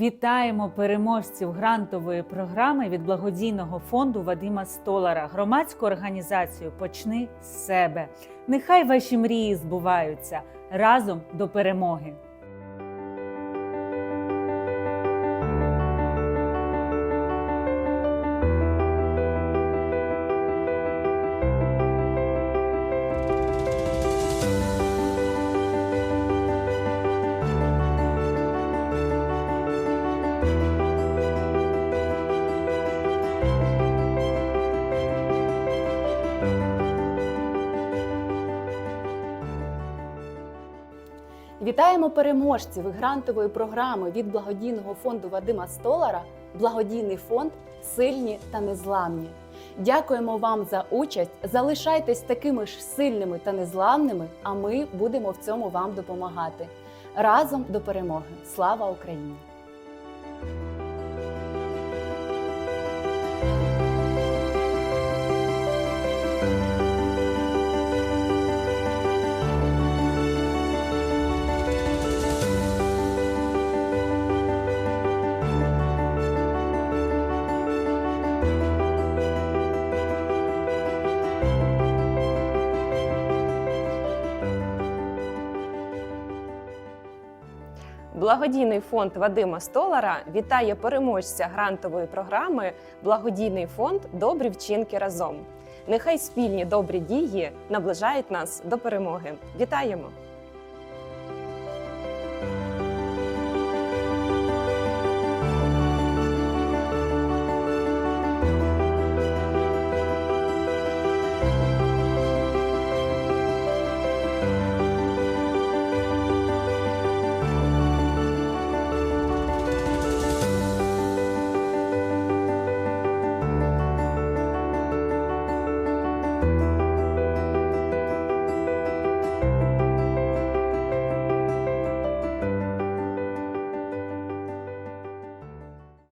Вітаємо переможців грантової програми від благодійного фонду Вадима Столара, громадську організацію Почни з себе. Нехай ваші мрії збуваються разом до перемоги. Вітаємо переможців грантової програми від благодійного фонду Вадима Столара Благодійний фонд Сильні та незламні. Дякуємо вам за участь. Залишайтесь такими ж сильними та незламними, а ми будемо в цьому вам допомагати. Разом до перемоги! Слава Україні! Благодійний фонд Вадима Столара вітає переможця грантової програми Благодійний фонд Добрі вчинки разом. Нехай спільні добрі дії наближають нас до перемоги. Вітаємо!